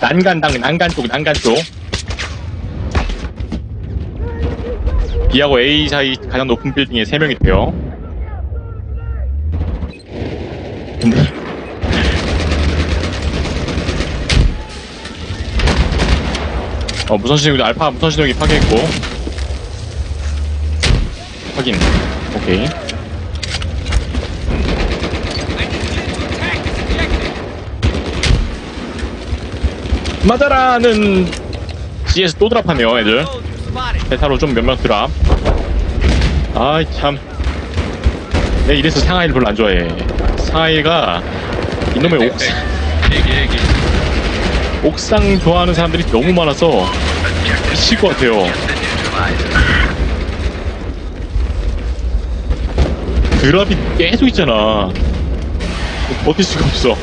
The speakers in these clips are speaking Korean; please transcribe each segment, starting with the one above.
난간 당 난간 쪽 난간 쪽. B하고 A 사이 가장 높은 빌딩에 3명이 돼요. 근데 어 무선 신호기 알파 무선 신호기 파괴했고. 확인. 오케이 맞아라는 CS 또 드랍하네요 애들. 대타로 좀 몇 명 드랍. 아이 참. 내 이래서 상하이를 별로 안 좋아해. 상하이가 이놈의 옥상. 옥상 좋아하는 사람들이 너무 많아서 미칠 것 같아요. 드랍이 계속 있잖아. 버틸 수가 없어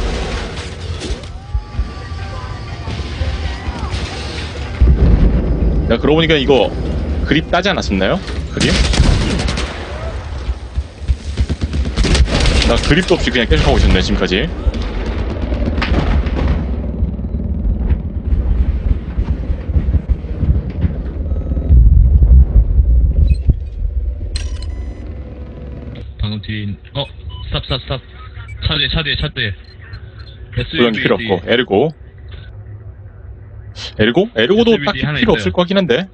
야 그러고 보니까 이거 그립 따지 않았었나요? 그립? 나 그립도 없이 그냥 계속 하고 있었네 지금까지. 방금 뒤에 어 스탑 스탑 스탑 차 뒤에 차 뒤에. 차 뒤에 고정기 필요 없고 에르고 에르고? 에르고도 딱히 필요 있어요. 없을 것 같긴 한데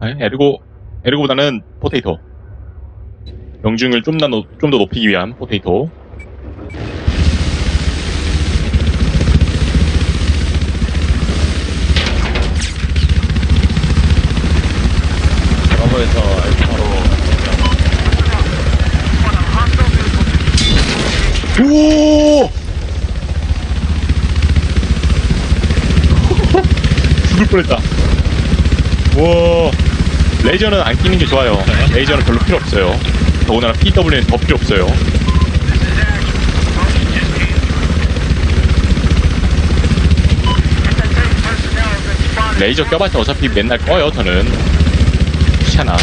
아니, 에르고 에르고보다는 포테이토 명중을 좀더좀더 높이기 위한 포테이토 죽을 뻔했다. 와, 레이저는 안 끼는 게 좋아요. 레이저는 별로 필요 없어요. 더군다나 PW는 더 필요 없어요. 레이저 껴봤자 어차피 맨날 꺼요, 저는. 귀찮아.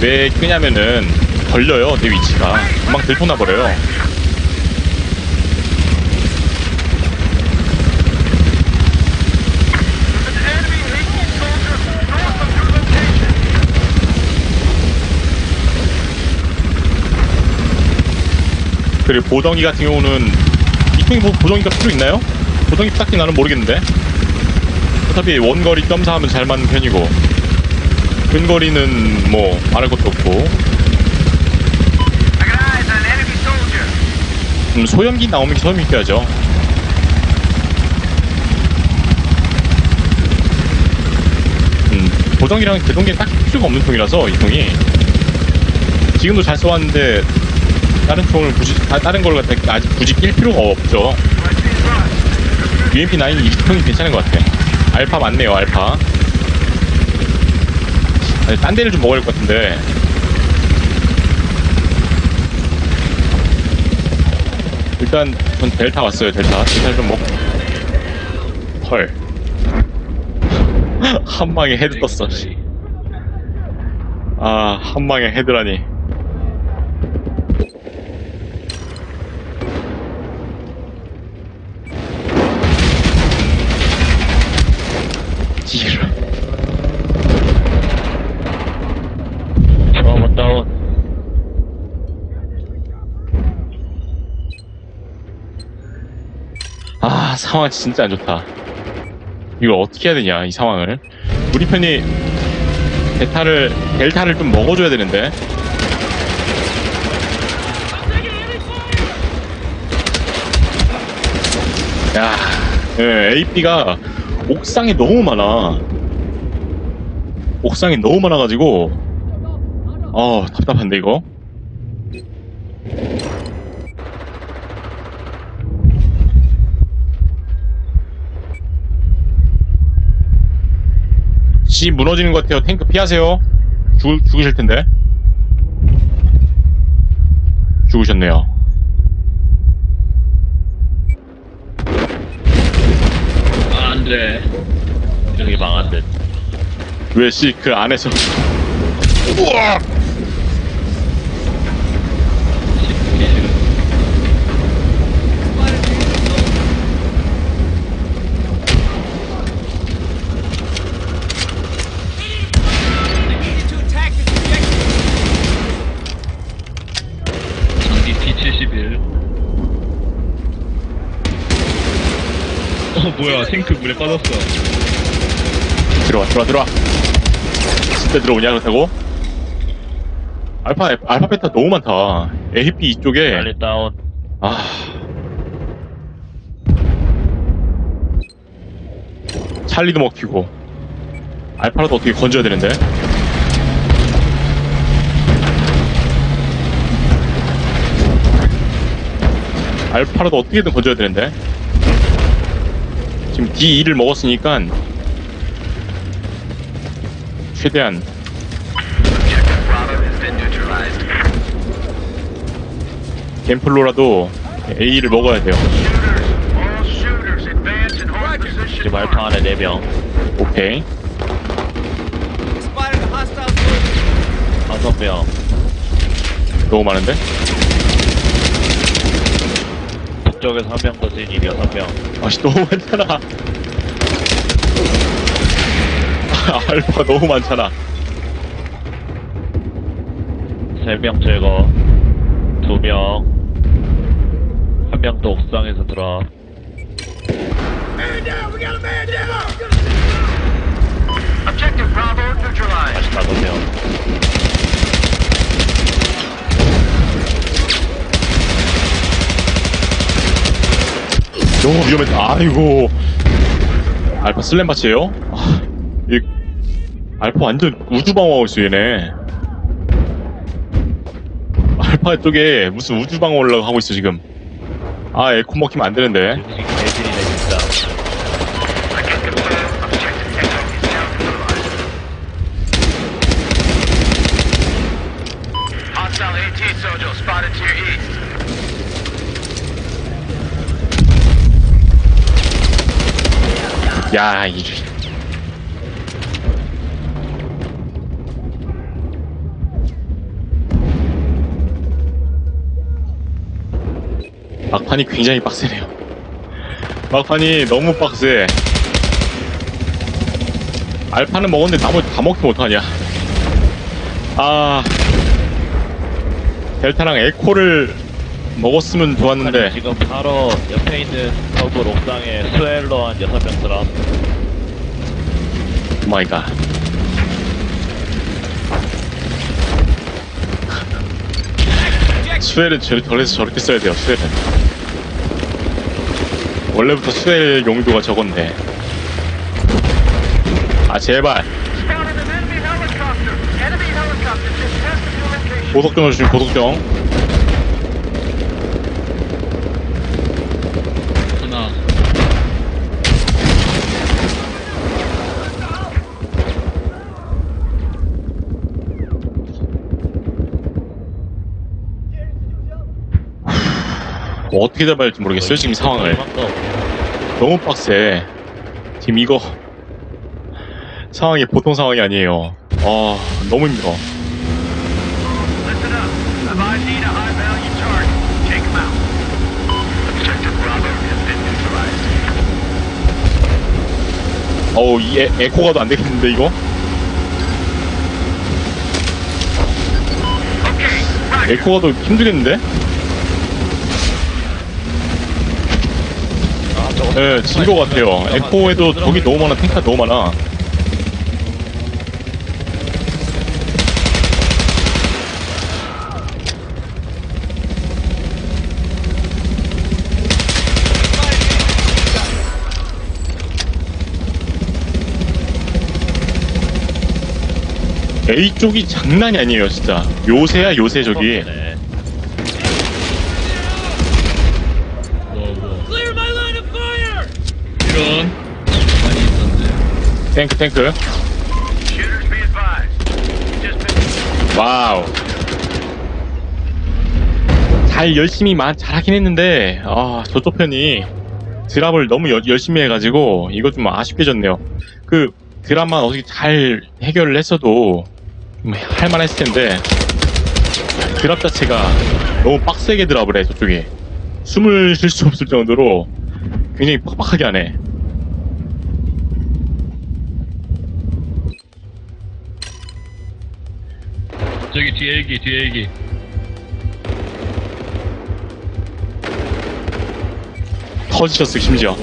왜 끄냐면은 걸려요, 내 위치가. 금방 들통나 버려요. 그리고 보정기 같은 경우는 이통이 뭐 보정기가 필요 있나요? 보정기 딱히 나는 모르겠는데. 어차피 원거리 점사하면 잘 맞는 편이고 근거리는 뭐 말할 것도 없고. 음, 소염기 나오면 소염기 껴야죠. 음, 보정기랑 개동기는 딱 필요가 없는 통이라서 이 통이. 지금도 잘 써왔는데 다른 총을 굳이 다, 다른 걸 갖다 아직 굳이 낄 필요가 없죠 UMP9 이 통이 괜찮은 것 같아 알파 맞네요 알파 아니, 딴 데를 좀 먹어야 할 것 같은데 일단 전 델타 왔어요 델타 델타 좀 먹. 헐. 한 방에 헤드 떴어. 씨. 아, 한 방에 헤드라니. 상황 진짜 안 좋다. 이걸 어떻게 해야 되냐, 이 상황을. 우리 편이 델타를, 델타를 좀 먹어줘야 되는데. 야, 예, AP가 옥상에 너무 많아. 옥상에 너무 많아가지고, 어, 답답한데, 이거? 지 무너지는 것 같아요. 탱크 피하세요. 죽, 죽으실 텐데. 죽으셨네요. 아, 안돼 여기 망한 듯 왜 씨 그 안에서 우와! 뭐야 탱크 물에 빠졌어. 들어와 들어와 들어와. 진짜 들어오냐 그렇다고? 알파 알파 베타 너무 많다. AP 이쪽에. 빨리 다운. 아. 찰리도 먹히고. 알파라도 어떻게 건져야 되는데? 알파라도 어떻게든 건져야 되는데 지금 D2를 먹었으니까 최대한 갬플로라도 A를 먹어야 돼요 지금 알파 안에 4명. 오케이 다섯 명. 너무 많은데? 북쪽에서 한명더 진입 여섯 명. 아씨 너무 많잖아 아, 알파 너무 많잖아 세 명 제거. 두 명. 한 명 더 옥상에서 들어와. 다시 다섯 명. 너무 위험했다. 아이고. 알파 슬램 바치에요? 아, 이 알파 완전 우주방어하고 있어 얘네. 알파 쪽에 무슨 우주방어 올라고 하고 있어 지금. 아 에코 먹히면 안 되는데 음식 개질이네 진짜. Hostile AT Sojo spotted to your east. 야 이. 막판이 굉장히 빡세네요. 막판이 너무 빡세. 알파는 먹었는데 나머지 다 먹히면 어떡하냐. 아. 델타랑 에코를 먹었으면 좋았는데. 지금 바로 옆에 있는 서브 옥상에 스웰러 한 여섯 명 들어. 마이 갓. 스웰은 저, 저래서 저렇게 써야 돼요, 스웰은. 원래부터 스웰 용도가 적었네. 아, 제발. 고속정을 주신 고속정. 뭐 어떻게 잡아야 할지 모르겠어요, 지금 상황을. 너무 빡세. 지금 이거. 상황이 보통 상황이 아니에요. 아, 너무 힘들어. 어우, 이 에, 에코가도 안 되겠는데, 이거? 에코가도 힘들겠는데? 아, 저거 예, 진것 같아요. 에코에도 적이 너무 많아, 탱크가 너무 많아. A 쪽이 장난이 아니에요, 진짜. 요새야, 요새 저기. 이런 많이 있었네 탱크, 탱크. 와우. 잘 열심히 마, 잘하긴 했는데 아 저쪽 편이 드랍을 너무 여- 열심히 해가지고 이거 좀 아쉽게 졌네요. 그 드랍만 어떻게 잘 해결을 했어도 좀 할만했을 텐데 드랍 자체가 너무 빡세게 드랍을 해 저쪽이 숨을 쉴 수 없을 정도로 굉장히 빡빡하게 하네. 저기 뒤에 일기 뒤에 일기 터지셨어 심지어.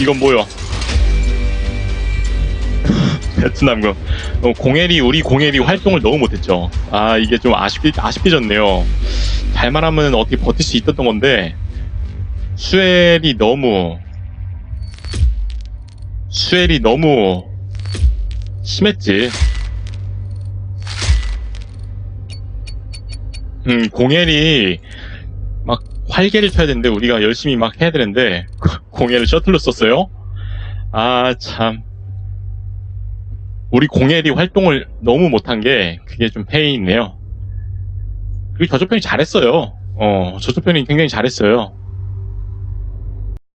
이건 뭐야? 베트남군. 어, 공헬이 우리 공헬이 활동을 너무 못했죠. 아 이게 좀 아쉽게 아쉽게 졌네요. 잘만 하면 어떻게 버틸 수 있었던 건데 수엘이 너무 수엘이 너무 심했지. 음 공헬이 막 활개를 쳐야 되는데 우리가 열심히 막 해야 되는데 공헬을 셔틀로 썼어요. 아 참. 우리 공헬이 활동을 너무 못한 게 그게 좀 페인이네요. 그리고 저쪽 편이 잘했어요. 어, 저쪽 편이 굉장히 잘했어요.